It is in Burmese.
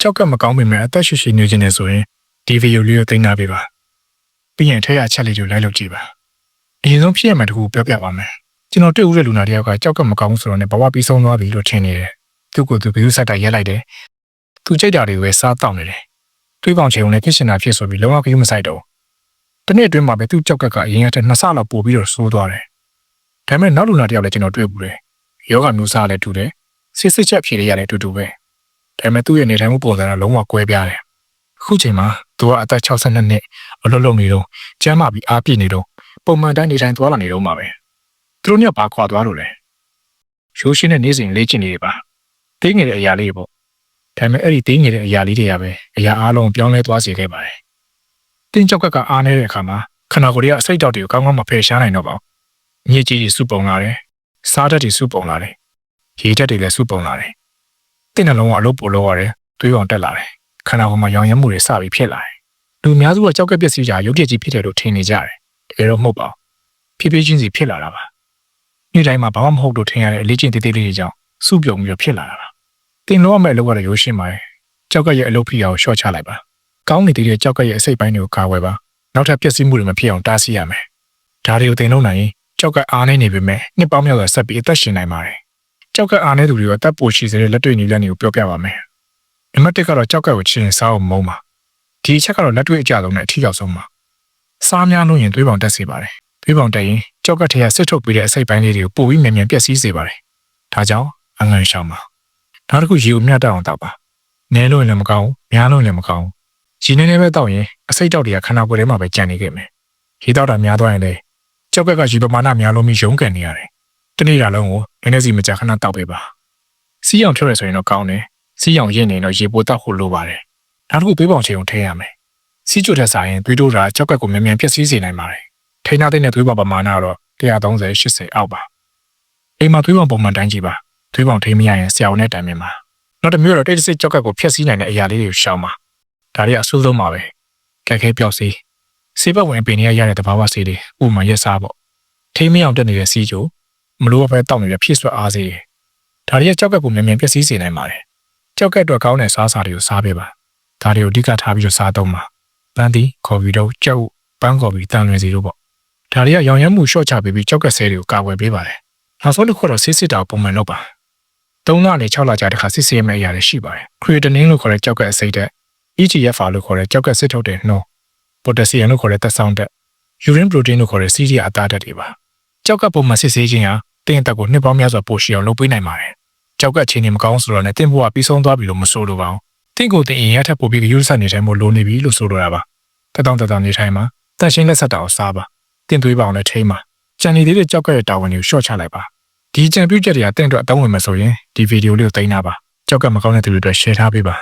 ကြောက်ကမကောင်းပေမဲ့အသက်ရှည်ရှည်နေခြင်းနဲ့ဆိုရင်ဒီဗီဒီယိုလေးကိုသိမ်းထားပေးပါပြီးရင်ထဲရချက်လေးကိုလိုက်လုပ်ကြည့်ပါအရင်ဆုံးဖြစ်ရမှတခုပြောပြပါမယ်ကျွန်တော်တွေ့ဦးတဲ့လူနာတယောက်ကကြောက်ကမကောင်းဘူးဆိုတော့ねဘဝပြီးဆုံးသွားပြီလို့ထင်နေတယ်သူ့ကိုယ်သူဘီယူဆက်တာရက်လိုက်တယ်သူကြိတ်တာတွေကိုပဲစားတောက်နေတယ်တွေးပေါင်ချိန်ုံနဲ့ဖြစ်ရှင်တာဖြစ်ဆိုပြီးလုံးဝကယူမဆိုင်တော့ဘူးတနေ့အတွင်းမှာပဲသူ့ကြောက်ကကအရင်ကတည်းကနှစ်ဆလောက်ပို့ပြီးတော့ဆိုးသွားတယ်ဒါပေမဲ့နောက်လူနာတယောက်လည်းကျွန်တော်တွေ့ဘူးတယ်ယောဂမျိုးစားလည်းတူတယ်စစ်စစ်ချက်ဖြေရရတယ်တူတူပဲ ဒါပေမဲ့သူ့ရဲ့နေထိုင်မှုပုံစံကလုံးဝကွဲပြားတယ်အခုချိန်မှာသူကအသက်62နှစ်အလွတ်လုံနေတော့ကျမ်းမာပြီးအားပြည့်နေတော့ပုံမှန်တိုင်းနေထိုင်သွားလာနေတော့မှာပဲသူတို့ညဘာခွာသွားလို့လဲရိုးရှင်းတဲ့နေစဉ်လေ့ကျင့်နေပါတင်းငယ်တဲ့အရာလေးပေါ့ဒါပေမဲ့အဲ့ဒီတင်းငယ်တဲ့အရာလေးတွေကပဲအရာအလုံးပြောင်းလဲသွားစေခဲ့ပါတယ်တင်းကြောက်ကကအားနေတဲ့အခါမှာခန္ဓာကိုယ်ရဲ့အစိတ်တောက်တွေကိုကောင်းကောင်းမဖယ်ရှားနိုင်တော့ပါဘူးညစ်ကြေးတွေစုပုံလာတယ်စားဓာတ်တွေစုပုံလာတယ်ရေဓာတ်တွေလည်းစုပုံလာတယ် တင်းနှလုံးကအလုပ်ပို့လို့ရတယ်သွေးပေါင်တက်လာတယ်ခန္ဓာကိုယ်မှာရောင်ရမ်းမှုတွေစပြီးဖြစ်လာတယ်လူအများစုကကြောက်ကပျက်စီးကြရုပ်ပြည့်ကြီးဖြစ်တယ်လို့ထင်နေကြတယ်တကယ်တော့မဟုတ်ပါဘူးဖြည်းဖြည်းချင်းစီဖြစ်လာတာပါနေ့တိုင်းမှာဘာမှမဟုတ်လို့ထင်ရတဲ့အလေးချင်းသေးသေးလေးတွေကြောင့်စုပြုံပြီးတော့ဖြစ်လာတာပါတင်လို့ရမယ့်အလုပ်ကတော့ရိုးရှင်းပါတယ်ကြောက်ကရဲ့အလုပ်ဖိအားကိုရှော့ချလိုက်ပါကောင်းနေသေးတဲ့ကြောက်ကရဲ့အစိတ်ပိုင်းတွေကိုကာဝယ်ပါနောက်ထပ်ပျက်စီးမှုတွေမဖြစ်အောင်တားဆီးရမယ်ဒါတွေကိုတင်လို့နိုင်ရင်ကြောက်ကအားနေနေပေမဲ့နှစ်ပေါင်းများစွာဆက်ပြီးအသက်ရှင်နိုင်ပါတယ် ကြောက်ကအားနေသူတွေကိုအသက်ပိုရှိစေတဲ့လက်တွေ့နည်းလမ်းတွေကိုပြောပြပါမယ်နံပါတ်1ကတော့ကြောက်ကကိုချင်းစားအောင်မုံပါဒီအချက်ကတော့လက်တွေ့အကြဆုံးနဲ့အထီးရောက်ဆုံးပါစားများလို့ရင်သွေးပေါင်တက်စေပါတယ်သွေးပေါင်တက်ရင်ကြောက်ကထရဆွတ်ထုတ်ပေးတဲ့အစိတ်ပိုင်းလေးတွေကိုပိုပြီးမြန်မြန်ပျက်စီးစေပါတယ်ဒါကြောင့်အငန်ရှောင်းပါနောက်တစ်ခုရေကိုမျှတအောင်တောက်ပါနည်းလို့လည်းမကောင်းများလို့လည်းမကောင်းရေနေနေပဲတောက်ရင်အစိတ်တောက်တွေကခန္ဓာကိုယ်ထဲမှာပဲကြံနေခဲ့မယ်ရေတောက်တာများသွားရင်လည်းကြောက်ကကရေပမာဏများလို့မိရုံးကန်နေရတယ် တနေ့တာလုံးကိုနည်းနည်းစီမကြာခဏတောက်ပေးပါစီးအောင်ဖြုတ်ရဆိုရင်တော့ကောင်းတယ်စီးအောင်ရင့်နေတော့ရေပိုတောက်ဖို့လိုပါတယ်နောက်တစ်ခုသွေးပေါင်ချိန်ုံထည့်ရမယ်စီးကြွတဲ့ဆိုင်ရင်သွေးတိုးတာကြောက်ကက်ကိုမြန်မြန်ပျက်စီးစေနိုင်ပါတယ်ထိန်းထားတဲ့သွေးပေါင်ပမာဏကတော့130 80အောက်ပါအိမ်မှာသွေးပေါင်ပုံမှန်တိုင်းကြည့်ပါသွေးပေါင်ထိမရရင်ဆရာဝန်နဲ့တိုင်ပင်ပါနောက်တစ်မျိုးတော့တိတ်တဆိတ်ကြောက်ကက်ကိုဖျက်ဆီးနိုင်တဲ့အရာလေးတွေကိုရှောင်ပါဒါတွေအဆူဆုံးပါပဲကဲခဲပြောက်စီစေဘက်ဝင်ပင်တွေရရတဲ့တဘာဝစီတွေဥမာရက်စားပေါ့ထိမရအောင်တက်နေတဲ့စီးကြို မလို့ပဲတောက်နေတဲ့ဖြစ်ဆွတ်အားစေးဒါတွေကကြောက်ကက်ကိုမြန်မြန်ပျက်စီးစေနိုင်ပါတယ်ကြောက်ကက်တော့ကောင်းတဲ့စားစာတွေကိုစားပေးပါဒါတွေကိုအဓိကထားပြီးတော့စားသုံးပါပန်းတီခေါ်ပြီးတော့ကြောက်ပန်းခေါ်ပြီးတန်လွင်စီတို့ပေါ့ဒါတွေကရောင်ရမ်းမှုရှော့ချပေးပြီးကြောက်ကက်ဆဲတွေကိုကာကွယ်ပေးပါတယ်နောက်ဆုံးတစ်ခုတော့ဆေးစစ်တာကိုပုံမှန်လုပ်ပါ၃လနဲ့6လကြာတခါစစ်ဆေးရမယ့်အရာတွေရှိပါတယ်ခရီတနင်းလို့ခေါ်တဲ့ကြောက်ကက်အစိတ်တက် EGFR လို့ခေါ်တဲ့ကြောက်ကက်စစ်ထုတ်တဲ့နှောပိုတက်ဆီယမ်လို့ခေါ်တဲ့သက်ဆောင်တက်ယူရင်းပရိုတင်းလို့ခေါ်တဲ့စီးရီယာအသားဓာတ်တွေပါကြောက်ကက်ပုံမှန်စစ်ဆေးခြင်းဟာ တင်းအသက်ကိုနှစ်ပေါင်းများစွာပိုရှည်အောင်လုပ်ပေးနိုင်ပါတယ်ကြောက်ကက်အခြေအနေမကောင်းဆိုတော့လည်းတင်းဘဝပြီးဆုံးသွားပြီလို့မဆိုလိုပါဘူးတင်းကိုတင်းအင်ရထက်ပိုပြီးယူဆနေထိုင်မှုလိုနေပြီလို့ဆိုလိုတာပါတက်တောင့်တက်တောင့်နေထိုင်မှာတန်ရှင်းလက်ဆက်တာကိုစားပါတင်းသွေးပါအောင်လည်းထိမ့်ပါကြံနေသေးတဲ့ကြောက်ကက်ရဲ့တာဝန်တွေကိုရှော့ချလိုက်ပါဒီကြံပြုတ်ချက်တွေကတင့်အတွက်အသုံးဝင်မှာဆိုရင်ဒီဗီဒီယိုလေးကိုသိမ်းတာပါကြောက်ကက်မကောင်းတဲ့သူတွေအတွက် share ထားပေးပါ